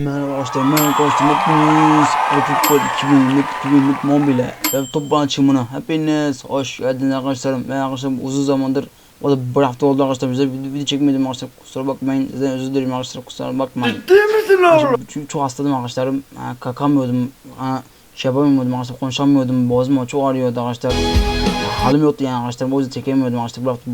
Merhaba arkadaşlar, merhaba arkadaşlar, hepiniz Futbol 2020 2020 mobile ve top açımına hepiniz hoş geldiniz arkadaşlarım. Ben arkadaşlar uzun zamandır o da bir hafta oldu arkadaşlar bize video, video çekmedim arkadaşlar kusura bakmayın sizden özür dilerim arkadaşlar kusura bakmayın. Ciddi misin oğlum? Çünkü çok hastaydım arkadaşlarım. Ha, kakamıyordum. Ha, şey yapamıyordum arkadaşlar. Konuşamıyordum. Boğazım çok ağrıyordu arkadaşlar. Halim yoktu yani arkadaşlar. O yüzden çekemiyordum arkadaşlar. Bir hafta,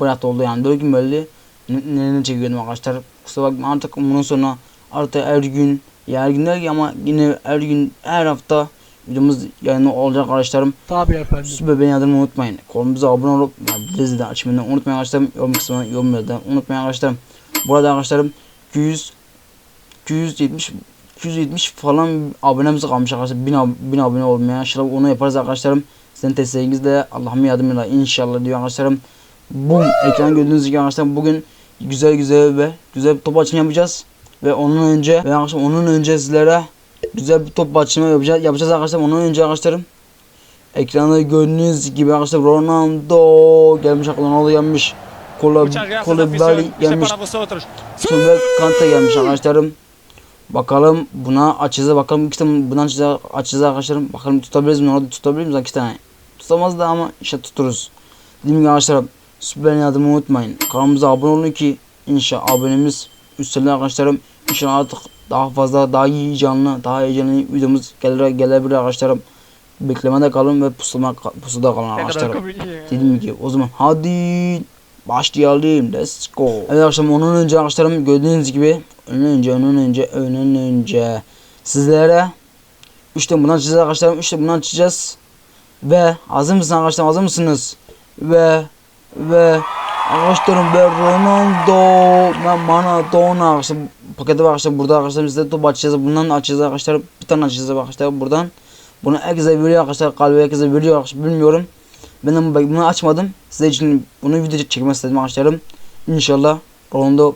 bir hafta oldu yani. Dört gün böyle ne, ne, ne çekiyordum arkadaşlar. Kusura bakmayın artık bundan sonra artık her gün ya her gün değil ama yine her gün her hafta videomuz yayını olacak arkadaşlarım. Tabii efendim. Süper beni adını unutmayın. Kanalımıza abone olup bildirimleri de açmayı unutmayın arkadaşlarım. Yorum kısmına yorumları da unutmayın arkadaşlarım. Bu arada arkadaşlarım 200 270 270 falan abonemiz kalmış arkadaşlar. 1000, ab- 1000 abone olmaya inşallah onu yaparız arkadaşlarım. Sizin desteğinizle Allah'ın yardımıyla inşallah diyor arkadaşlarım. Bu ekran gördüğünüz gibi arkadaşlar bugün güzel güzel ve güzel bir top açımı yapacağız. Ve onun önce ve arkadaşlar onun önce sizlere güzel bir top açımı yapacağız. Yapacağız arkadaşlar. Onun önce arkadaşlarım Ekranda gördüğünüz gibi arkadaşlar Ronaldo gelmiş Ronaldo gelmiş. Kola Muchas gracias, Kola afición. Bali Este gelmiş. Sonra Kante gelmiş arkadaşlarım. Bakalım buna açacağız bakalım iki tane bundan açacağız, açacağız arkadaşlarım. Bakalım tutabiliriz mi? Ronaldo tutabilir miyiz? İki tane. Tutamaz da ama işte tuturuz. Dediğim gibi arkadaşlar süper yardımı unutmayın. Kanalımıza abone olun ki inşallah abonemiz üstüne arkadaşlarım. İnşallah artık daha fazla daha iyi canlı daha heyecanlı videomuz gelir, gelebilir arkadaşlarım. Beklemede kalın ve pusula, pusuda kalın arkadaşlarım. Dediğim gibi o zaman hadi başlayalım. Let's go. Evet arkadaşlar onun önce arkadaşlarım gördüğünüz gibi önün önce önün önce önün önce sizlere 3 tane bundan açacağız arkadaşlarım 3 tane bundan açacağız ve hazır mısınız arkadaşlar hazır mısınız ve ve arkadaşlarım ve Ronaldo ve Maradona arkadaşlar paketi var arkadaşlar burada arkadaşlar biz de top açacağız bundan açacağız arkadaşlar bir tane açacağız arkadaşlar buradan bunu herkese veriyor arkadaşlar kalbi herkese veriyor arkadaşlar bilmiyorum ben de bu- bunu açmadım. Size için bunu video çekmek istedim arkadaşlarım. İnşallah Ronaldo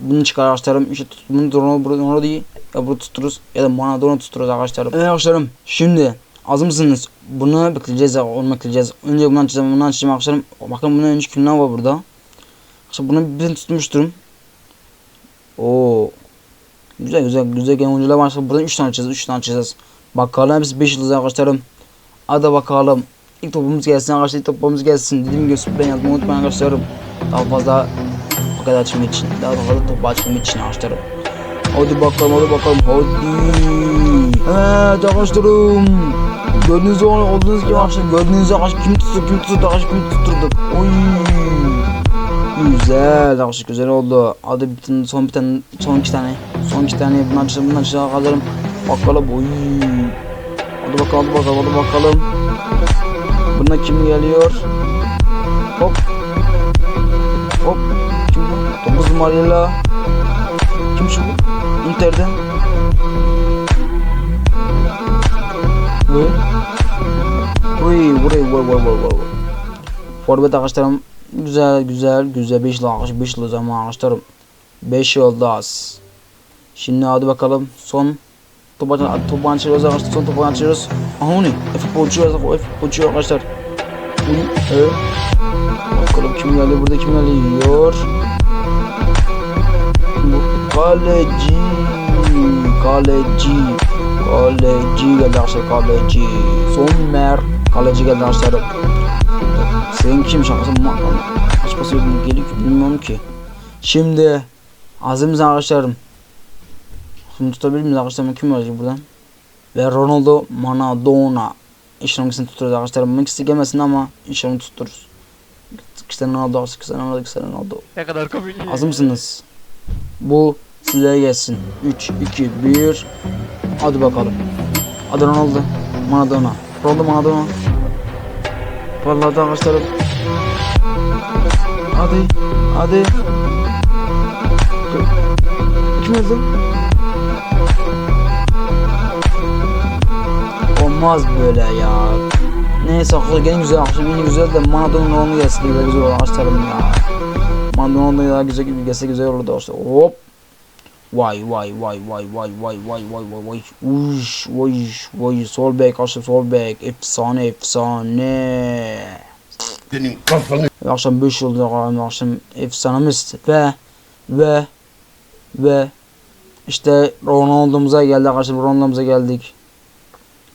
bunu çıkar arkadaşlarım. İşte bunu Ronaldo, Ronaldo değil. Ya bunu tuturuz ya da Maradona tuturuz arkadaşlarım. Evet arkadaşlarım şimdi hazır mısınız? Bunu bekleyeceğiz onu bekleyeceğiz. Önce bunu açacağım bunu açacağım arkadaşlarım. Bakın bundan önce kimler var burada? Arkadaşlar bunu bir tutmuştum. Oo. Güzel güzel güzel gelen oyuncular var. Buradan 3 tane açacağız 3 tane açacağız. Bakalım hepsi 5 yıldız arkadaşlarım. Hadi bakalım. İlk topumuz gelsin arkadaşlar ilk topumuz gelsin. Dediğim gibi ben yazmayı unutmayın arkadaşlarım. Daha fazla paket açmam için, daha fazla top açmam için arkadaşlarım. Hadi bakalım hadi bakalım hadi. Evet arkadaşlarım. Gördüğünüz gibi olduğunuz gibi arkadaşlar gördüğünüz gibi arkadaşlar kim tuttu kim tuttu arkadaşlar kim tutturduk. Oy. Güzel arkadaşlar güzel oldu. Hadi tane, son bir tane son iki tane son iki tane bundan açalım bundan açalım arkadaşlarım. Bakalım oy. Hadi bakalım hadi bakalım hadi bakalım. Buna kim geliyor? Hop. Hop. Kim bu? 9 numarayla. Kim şu? Inter'den. Bu. Uy, burayı vur vur vur vur. Forvet arkadaşlarım güzel güzel güzel 5 yıl arkadaşlar 5 yıl zaman arkadaşlarım 5 yılda az. Şimdi hadi bakalım son topu topu açıyoruz arkadaşlar son topu açıyoruz. Aha o ne? Futbolcu o futbolcu arkadaşlar. Bu evet. Bakalım kim geldi burada kim geliyor? Bu kaleci. Kaleci. Kaleci geldi arkadaşlar kaleci. Sommer. Kaleci geldi arkadaşlar. Senin kim şakası? Yok geliyor ki bilmiyorum ki. Şimdi mısın arkadaşlarım? Şimdi tutabilir miyiz arkadaşlar? Kim olacak buradan? Ve Ronaldo Maradona. İnşallah ikisini tuturuz arkadaşlar. İkisi gelmesin ama inşallah tuturuz. İkisi Ronaldo, ikisi Ronaldo, ikisi Ronaldo. Ne kadar komik. Hazır mısınız? Bu sizlere gelsin. 3, 2, 1. Hadi bakalım. Hadi Ronaldo. Maradona. Ronaldo Maradona. Parladı arkadaşlarım. Hadi. Hadi. Kim yazdı? Olmaz böyle ya. Neyse akıllı gene güzel akşam yine güzel de Maradona Ronaldo gelse de güzel olur arkadaşlarım ya. Maradona daha güzel gibi gelse güzel olurdu arkadaşlar. Hop. Vay vay vay vay vay vay vay vay vay vay. Uş vay vay sol bek arkadaşlar sol bek efsane efsane. Senin kafanı akşam 5 yıldır akşam efsanemiz ve ve ve İşte Ronaldo'muza geldi arkadaşlar. Ronaldo'muza geldik.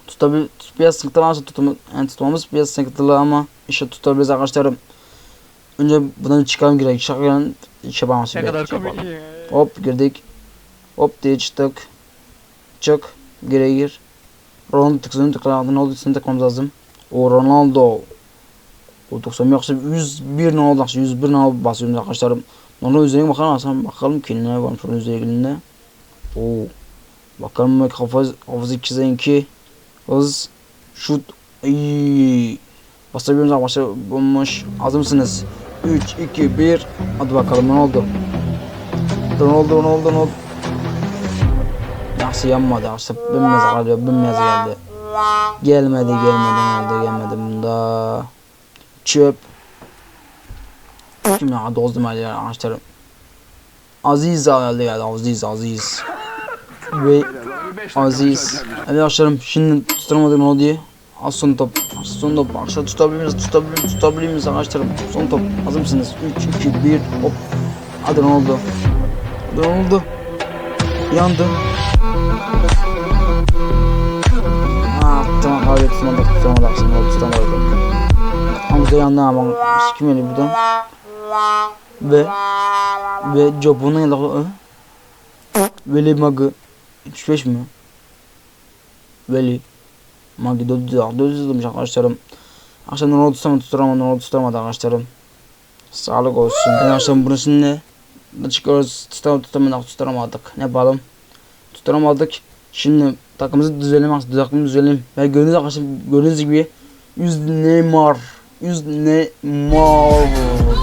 Tutabil biraz sıkıntılı arkadaşlar tutum, yani tutmamız biraz sıkıntılı ama işte tutabiliriz arkadaşlarım. Önce buradan çıkalım gerek. Şakadan iş yapamaz. Ne kadar komik. Hop girdik. Hop diye çıktık. Çık. Geri gir. Ronaldo tıksını tıkla. Ronaldo'sunu tıklamamız lazım. O Ronaldo. O 90 yaklaşık 101 ne oldu? 101 ne basıyoruz arkadaşlarım. Onun üzerine bakalım aslında bakalım ki ne varmış onun üzerinde. Oo. Bakalım bak hafız hafız 2'den 2 hız şut Ay. Basabiliyoruz arkadaşlar bulmuş. Hazır mısınız? 3 2 1 Hadi bakalım ne oldu? Ronaldo Ronaldo Ronaldo Nasıl yanmadı arkadaşlar bembeyaz kalıyor bembeyaz geldi Gelmedi gelmedi Ronaldo gelmedi bunda Çöp. Kim ya dozdum hadi ya arkadaşlarım Aziz geldi geldi Aziz Aziz. Ve Aziz. Hadi arkadaşlarım şimdi tutturamadık ne oldu Az son top Az son top. Arkadaşlar tutabilir miyiz? Tutabilir miyiz tutabilir miyiz arkadaşlarım Son top. Hazır mısınız? 3 2 1 hop. Hadi ne oldu ne oldu Yandı. Aa tamam hayır tutamadık tutamadık. Oldu tutamadık Ama bu da yandı ama Kim geliyor buradan Ve Ve Jobun'a yalı Veli Magı. 75 mi? Veli Magi 400 400 demiş arkadaşlarım. Akşam Ronaldo tutamadı tutamadı Ronaldo tutamadı arkadaşlarım. Sağlık olsun. Yani akşam burası ne? Çıkıyoruz? Tutamadık tutamadık tutamadık Ne yapalım? Tutamadık Şimdi takımımızı takımımızı düzenleyelim Ve gördüğünüz arkadaşlar gördüğünüz gibi 100 Neymar 100 Neymar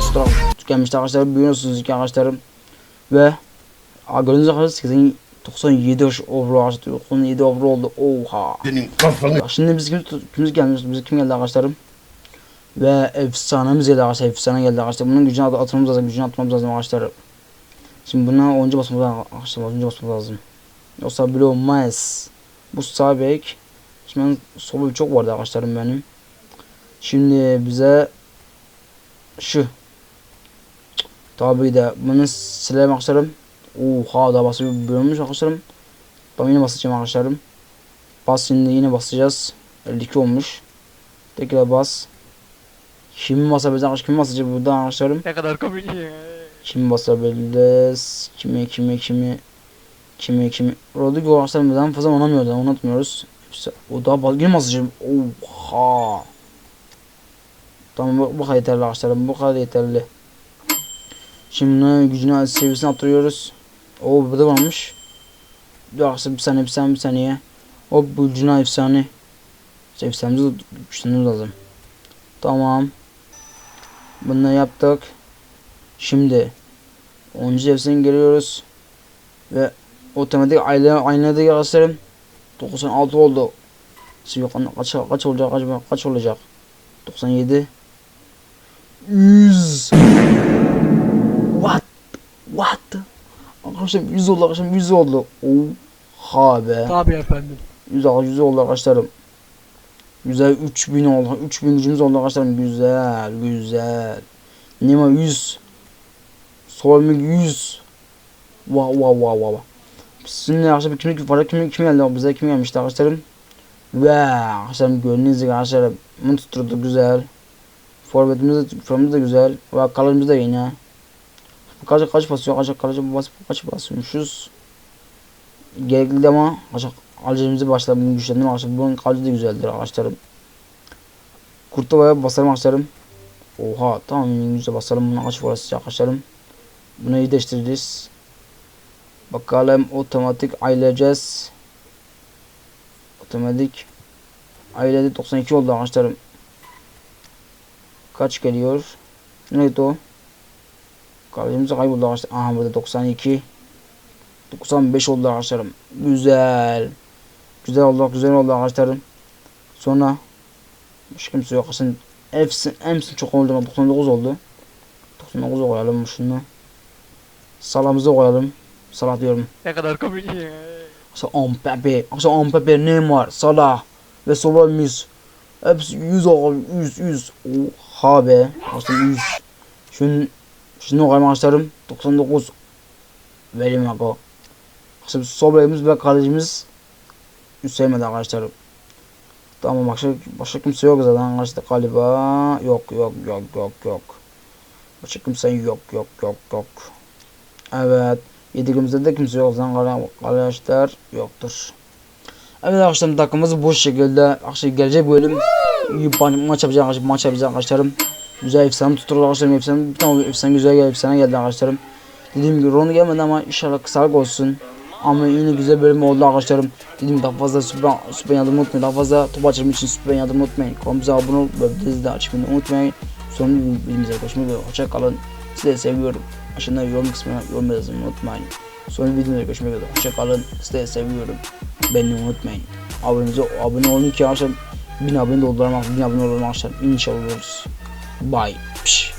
Tutar Tükenmişti arkadaşlar biliyorsunuz ki arkadaşlarım. Ve gördüğünüz arkadaşlar 80 97 yaş overall arkadaşlar. 97 overall oldu. Oha. Senin kafanı şimdi biz kim, kimimiz gelmiş bize kim geldi arkadaşlarım? Ve efsanemiz geldi arkadaşlar efsane geldi arkadaşlar. Bunun gücünü at- atmamız lazım gücünü atmamız lazım arkadaşlar. Şimdi buna oyuncu basmamız lazım arkadaşlar oyuncu basmamız lazım. Yoksa bile olmaz bu sağ bek şimdi ben sol bek çok vardı arkadaşlarım benim şimdi bize şu tabi de bunu silelim arkadaşlarım oha da basabiliyormuş arkadaşlarım ben yine basacağım arkadaşlarım Bas şimdi yine basacağız. 52 olmuş. Tekrar bas. Kimi basabiliriz arkadaşlar? Kimi basacağız burada arkadaşlarım? Ne kadar komik. Kimi basabiliriz? Kimi kimi kimi? Kimi kimi? Rodrigo arkadaşlar birden fazla oynamıyoruz. Onu unutmuyoruz. İşte o daha bas. Yine basacağım. Oha. Tamam bu, bu kadar yeterli arkadaşlarım. Bu kadar yeterli. Şimdi gücünü seviyesini arttırıyoruz. O burada varmış. Dur arkadaşlar bir saniye bir saniye bir saniye. O bulcuna efsane. Efsanemizi güçlenmemiz lazım. Tamam. Bunu yaptık. Şimdi 10. efsane geliyoruz. Ve otomatik ayna aynada gösterim. 96 oldu. Şimdi kaç kaç olacak acaba kaç olacak? 97 100 What? What? Arkadaşlar 100 oldu arkadaşlar 100 oldu. Oha be. Tabii efendim. 100 al 100 oldu arkadaşlarım. Güzel 3000 oldu. 3000 gücümüz oldu arkadaşlarım. Güzel, güzel. Nemo 100. Solmik 100. Wow wow wow wow. Şimdi arkadaşlar kim var kim kim geldi bize kim gelmişti arkadaşlarım. Ve arkadaşlarım gördüğünüz gibi arkadaşlarım bunu tutturdu güzel. Forvetimiz formumuz da güzel. Ve kalecimiz de yine. Kaç kaç basıyor kaç kaç bas kaç basıyormuşuz. Gerekli ama kaç Alcemizi başladı bunu güçlendirme arkadaşlar. Bunun kaleci de güzeldir arkadaşlarım. Kurtuva'ya basalım arkadaşlarım. Oha tamam İngilizce basalım buna kaç forası arkadaşlarım. Bunu iyi değiştiririz. Bakalım otomatik aylayacağız. Otomatik ayledi 92 oldu arkadaşlarım. Kaç geliyor? Neydi o? Kalecimiz kayboldu arkadaşlar. Aha burada 92. 95 oldu arkadaşlarım. Güzel. Güzel oldu, güzel oldu arkadaşlarım. Sonra başka kimse yok. Aslında hepsi, hepsi çok oldu. 99 oldu. 99 koyalım şunu. Salamızı koyalım. Salah diyorum. Ne kadar komik. Aslında Mbappe. Aslında Mbappe, Neymar, Salah ve Solomis. Hepsi 100 oldu. 100, 100. Oha be. Aslında 100. Şunu, şunu arkadaşlarım. 99. Verim bak o. Şimdi bekimiz ve kalecimiz Hüseyin'di arkadaşlar. Tamam başka, başka kimse yok zaten arkadaşlar galiba. Yok yok yok yok yok. Başka kimse yok yok yok yok. Evet. Yediğimizde de kimse yok zaten arkadaşlar yoktur. Evet arkadaşlar takımımız bu şekilde. Arkadaşlar gelecek bölüm maç yapacağız arkadaşlar. Maç yapacağız arkadaşlarım. Güzel efsane tutturdu arkadaşlarım. Efsane, bir tane efsane güzel geldi. Efsane geldi arkadaşlarım. Dediğim gibi Ronaldo gelmedi ama inşallah kısalık olsun. Ama yine güzel bölüm oldu arkadaşlarım. Dediğim daha fazla süper, süper yardım unutmayın. Daha fazla top açılımı için süper yardım unutmayın. Kanalımıza abone olup ve bildirimleri de açmayı unutmayın. Sonra videomuza görüşmek üzere. Hoşça kalın. Sizi seviyorum. Aşağıda yorum kısmına yorum yazmayı unutmayın. Sonra videoda görüşmek üzere. Hoşça kalın. Sizi seviyorum. Beni unutmayın. Abonenize abone olun ki arkadaşlar 1000 abone doldurmak 1000 abone olalım arkadaşlar. İnşallah oluruz. Bye. Pişt.